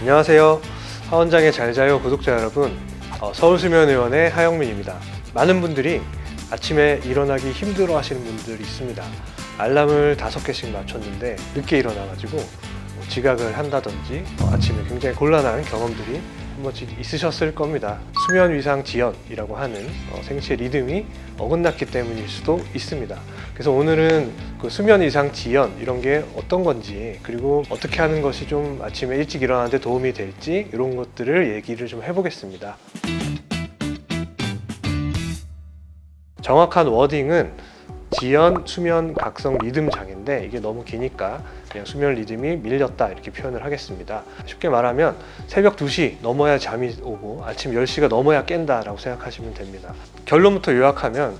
안녕하세요. 하원장의 잘자요 구독자 여러분. 어, 서울수면의원의 하영민입니다. 많은 분들이 아침에 일어나기 힘들어 하시는 분들이 있습니다. 알람을 다섯 개씩 맞췄는데 늦게 일어나가지고 뭐 지각을 한다든지 어, 아침에 굉장히 곤란한 경험들이 한 번씩 있으셨을 겁니다. 수면 위상 지연이라고 하는 어, 생체 리듬이 어긋났기 때문일 수도 있습니다. 그래서 오늘은 그 수면 이상 지연 이런 게 어떤 건지 그리고 어떻게 하는 것이 좀 아침에 일찍 일어나는데 도움이 될지 이런 것들을 얘기를 좀 해보겠습니다. 정확한 워딩은 지연 수면 각성 리듬 장애인데 이게 너무 기니까 그냥 수면 리듬이 밀렸다 이렇게 표현을 하겠습니다. 쉽게 말하면 새벽 2시 넘어야 잠이 오고 아침 10시가 넘어야 깬다라고 생각하시면 됩니다. 결론부터 요약하면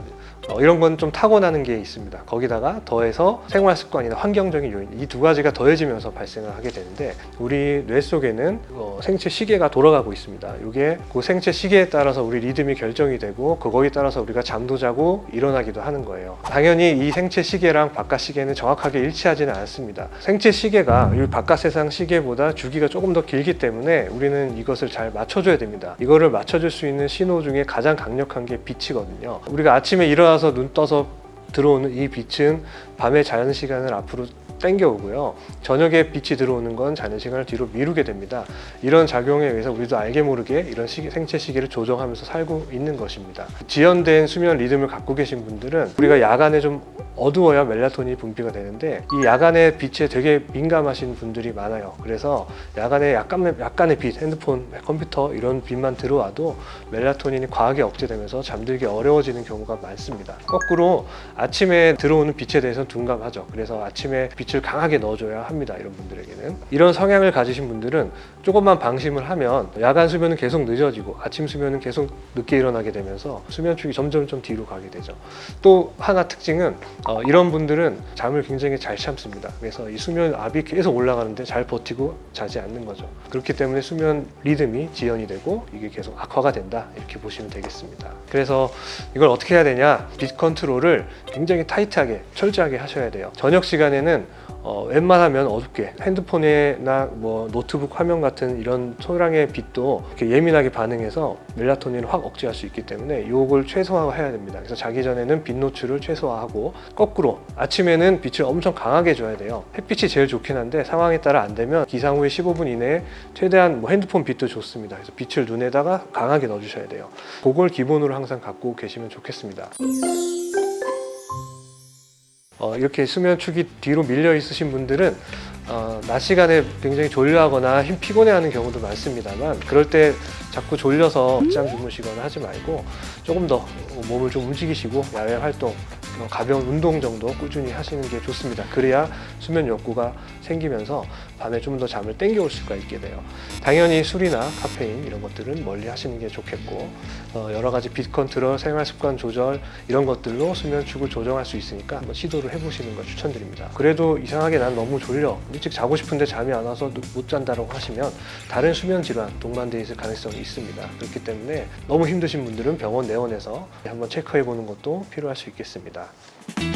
어, 이런 건 좀 타고나는 게 있습니다. 거기다가 더해서 생활 습관이나 환경적인 요인 이 두 가지가 더해지면서 발생을 하게 되는데 우리 뇌 속에는 어, 생체 시계가 돌아가고 있습니다. 이게 그 생체 시계에 따라서 우리 리듬이 결정이 되고 그거에 따라서 우리가 잠도 자고 일어나기도 하는 거예요. 당연히 이 생체 시계랑 바깥 시계는 정확하게 일치하지는 않습니다. 생체 시계가 이 바깥 세상 시계보다 주기가 조금 더 길기 때문에 우리는 이것을 잘 맞춰줘야 됩니다. 이거를 맞춰줄 수 있는 신호 중에 가장 강력한 게 빛이거든요. 우리가 아침에 일어나 서 눈 떠서 들어오는 이 빛은 밤의 자연 시간을 앞으로 땡겨오고요. 저녁에 빛이 들어오는 건 자는 시간을 뒤로 미루게 됩니다. 이런 작용에 의해서 우리도 알게 모르게 이런 시기, 생체 시기를 조정하면서 살고 있는 것입니다. 지연된 수면 리듬을 갖고 계신 분들은 우리가 야간에 좀 어두워야 멜라토닌이 분비가 되는데 이 야간의 빛에 되게 민감하신 분들이 많아요. 그래서 야간에 약간, 약간의 빛, 핸드폰, 컴퓨터 이런 빛만 들어와도 멜라토닌이 과하게 억제되면서 잠들기 어려워지는 경우가 많습니다. 거꾸로 아침에 들어오는 빛에 대해서 둔감하죠. 그래서 아침에 빛을 강하게 넣어줘야 합니다. 이런 분들에게는 이런 성향을 가지신 분들은 조금만 방심을 하면 야간 수면은 계속 늦어지고 아침 수면은 계속 늦게 일어나게 되면서 수면 축이 점점 좀 뒤로 가게 되죠. 또 하나 특징은 어, 이런 분들은 잠을 굉장히 잘 참습니다. 그래서 이 수면 압이 계속 올라가는데 잘 버티고 자지 않는 거죠. 그렇기 때문에 수면 리듬이 지연이 되고 이게 계속 악화가 된다 이렇게 보시면 되겠습니다. 그래서 이걸 어떻게 해야 되냐? 빛 컨트롤을 굉장히 타이트하게 철저하게 하셔야 돼요. 저녁 시간에는 어, 웬만하면 어둡게 핸드폰이나 뭐 노트북 화면 같은 이런 소량의 빛도 이렇게 예민하게 반응해서 멜라토닌을 확 억제할 수 있기 때문에 이걸 최소화해야 됩니다. 그래서 자기 전에는 빛 노출을 최소화하고 거꾸로 아침에는 빛을 엄청 강하게 줘야 돼요. 햇빛이 제일 좋긴 한데 상황에 따라 안 되면 기상 후에 15분 이내에 최대한 뭐 핸드폰 빛도 좋습니다. 그래서 빛을 눈에다가 강하게 넣어주셔야 돼요. 그걸 기본으로 항상 갖고 계시면 좋겠습니다. 어, 이렇게 수면 축이 뒤로 밀려 있으신 분들은 어, 낮 시간에 굉장히 졸려하거나 힘 피곤해하는 경우도 많습니다만 그럴 때 자꾸 졸려서 늦잠 주무시거나 하지 말고 조금 더 몸을 좀 움직이시고 야외 활동 어, 가벼운 운동 정도 꾸준히 하시는 게 좋습니다. 그래야 수면 욕구가 생기면서 밤에 좀 더 잠을 땡겨올 수가 있게 돼요. 당연히 술이나 카페인 이런 것들은 멀리 하시는 게 좋겠고 어, 여러 가지 빛 컨트롤, 생활 습관 조절 이런 것들로 수면 축을 조정할 수 있으니까 한번 시도를 해보시는 걸 추천드립니다. 그래도 이상하게 난 너무 졸려 일찍 자고 싶은데 잠이 안 와서 못 잔다고 하시면 다른 수면 질환 동반돼 있을 가능성이 있습니다. 그렇기 때문에 너무 힘드신 분들은 병원 내원해서 한번 체크해 보는 것도 필요할 수 있겠습니다. America.